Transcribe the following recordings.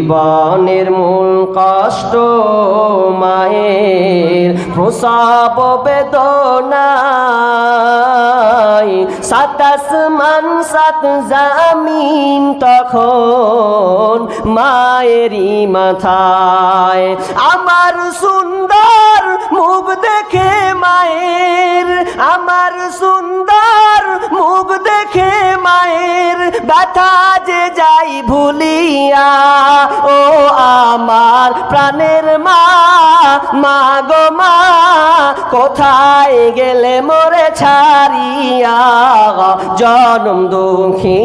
জীবনের মূল কষ্ট মায়ের প্রসাব বেদনায়। সাতাস মান, সাত জামিন তখন মায়েরই মাথায়। আমার সুন্দর মুখ দেখে মায়ের, আমার সুন্দর মুখ দেখে মায়ের, ব্যথা যে যাই ভুলিয়া, ও আমার প্রাণের মা মা গো মা, কোথায় গেলে মোরে ছাড়িয়া? জনম দুঃখী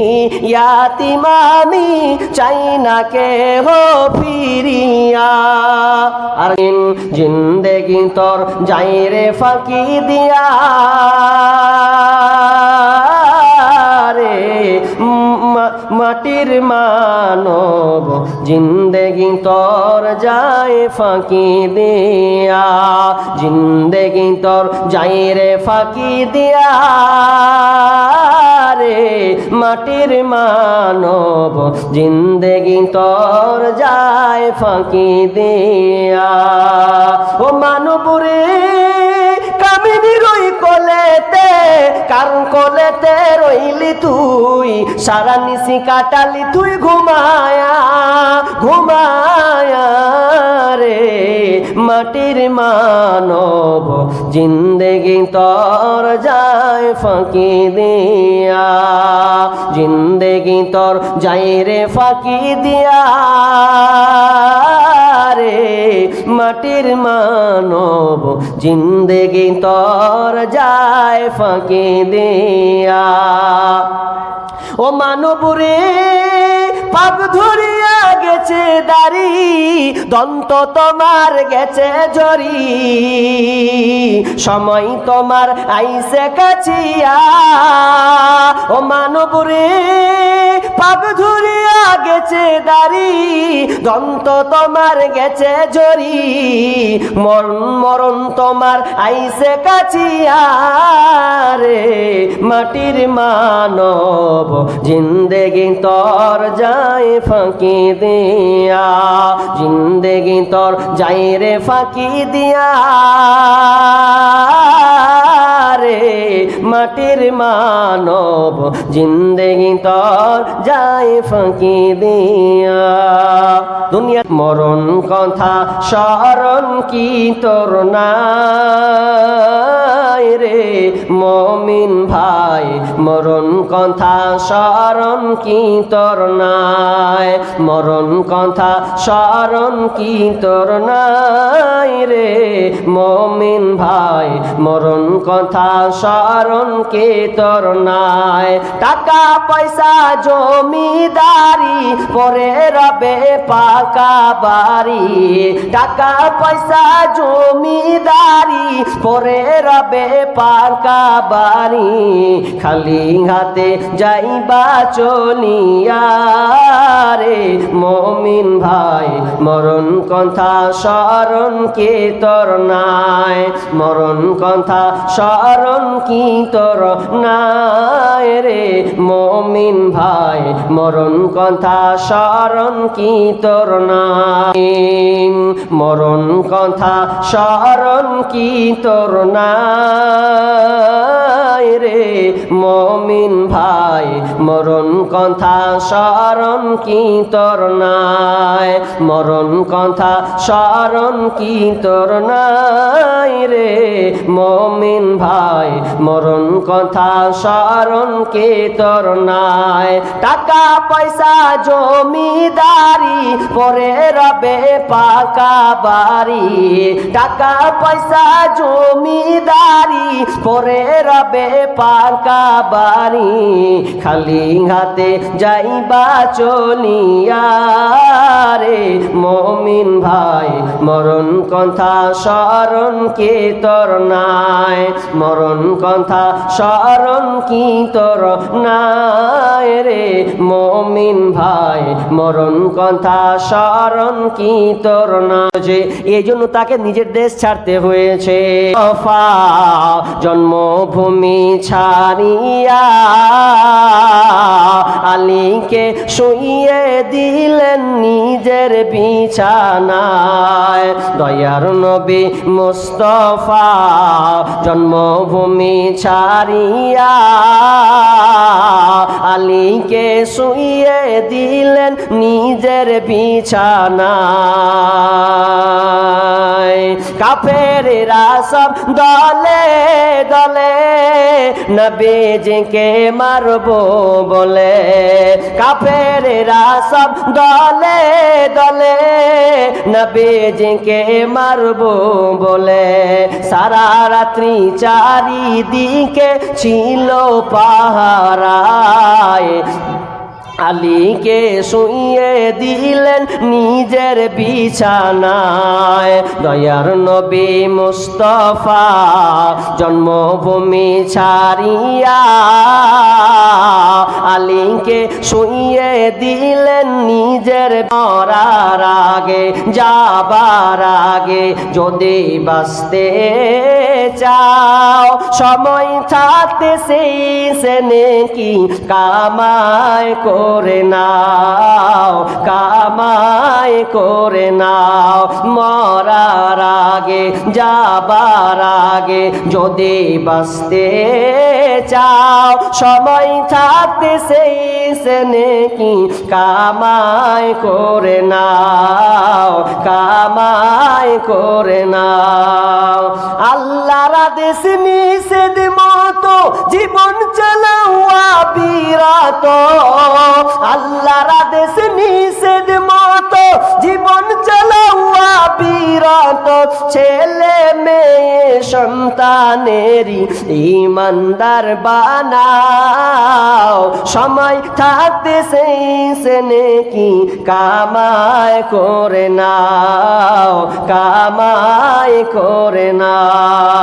ইয়াতিমামি, চাই না কে হো ফিরিয়া। আর জিন্দেগি তোর যাই রে ফাঁকি দিয়া। রে মাটির মানব জিন্দেগি তোর যায় ফাঁকি দিয়া। জিন্দেগি তোর যাই রে ফাঁকি দিয়া। রে মাটির মানব জিন্দগি তোর যায় ফাঁকি দিয়া। ও মানব কারণ কলেতে রইলি তুই, সারা নিশি কাটালি তুই, ঘুমায়া ঘুমায়া রে। মাটির মানব জিন্দেগি তোর যায় ফাঁকি দিয়া, জিন্দেগি তোর যাই রে ফাঁকি দিয়া। মাটির মানব, জিন্দেগি তোর যায় ফাঁকি দিয়া। ও মানবরে পাক ধরিয়া গেছে দাড়ি, দন্ত তোমার গেছে জরি। সময় তোমার আইসে কাছিয়া। ও মানবরে পাক ধরিয়া গেছে দাড়ি, দন্ত তোমার গেছে জরি। মরণ মরণ তোমার আইসে কাছিয়া রে মাটির মানব জিন্দেগি তোর যায় ফাঁকি দিয়া। জিন্দেগি তোর যাই রে ফাঁকি দিয়া। রে মাটির মানব জিন্দেগি তোর যায় ফাঁকি দিয়া। দুনিয়া মরণ কথা স্মরণ কি তোর রে, মমিন ভাই, মরণ কথা স্মরণ কি তোর নাই? মরণ কথা স্মরণ কি তোর নাই রে, মমিন ভাই, মরণ কথা স্মরণ কে তোর নাই? টাকা পয়সা, জমিদারি, পরে রবে পাকা বাড়ি। টাকা পয়সা, জমিদারি পরে রবে পাকা বাড়ি খালি হাতে যাইবা চলিয়া রে। মমিন ভাই, মরণ কথা স্মরণ কে তোর নাই? মরণ কথা স্মরণ কি তোর নাই রে? মমিন ভাই, মরণ কথা স্মরণ কি তোর নাই? মরণ কথা স্মরণ কি তোর নাই রে, মমিন ভাই, মরণ কথা স্মরণ কি তোর নাই? মরণ কথা স্মরণ কি তোর নাই রে? মমিন ভাই, মরণ কথা স্মরণ কে তোর নাই? টাকা পয়সা, জমিদারি, পরে রবে পাকা বাড়ি। টাকা পয়সা, জমিদারি, পরে রবে পাকা বাড়ি খালি হাতে যাইবা চলিয়া। রে মমিন ভাই, মরণ কথা স্মরণ কি তোর নাই? মরণ কথা স্মরণ কি তোর নাই রে? মমিন ভাই, মরণ কথা স্মরণ কি তোর না যে এই জন্য তাকে নিজের দেশ ছাড়তে হয়েছে। জন্মভূমি ছাড়িয়া আলীকে শুইয়ে দিলেন নিজের বিছানায়। দয়ার নবী মুস্তফা জন্মভূমি ছাড়িয়া আলীকে শুইয়ে দিলেন নিজের বিছানায়। কাফেরেরা সব দলে দলে নবীজিকে মারবো বলে। কাফেরেরা সব দলে দলে নবীজিকে মারবো বলে। সারা রাত্রি চারিদিকে ছিল পাহারায়। আলীকে শুইয়ে দিলেন নিজের বিছানায়। দয়ার নবী মুস্তফা জন্মভূমি ছাড়িয়া আলীকে শুইয়ে দিলেন নিজের মরার আগে, যাবার আগে। যদি বাঁচতে চাও, সময় থাকতে সেই সেনে কি কামায় করে নাও? কামায় করে নাও। মরার আগে, যাবার আগে যদি বাঁচতে চাও, সময় থাকতে সেই সেনে কি কামায় করে নাও কামায় করে নাও। আল্লাহর আদেশ নিষেধ মতো জীবন চালাওয়া চালাওয়া ছেলে মেয়ে সন্তানেরই ইমানদার বানাও। সময় থাকতে সেই সেনে কি কামায় করে নাও, কামায় করে নাও।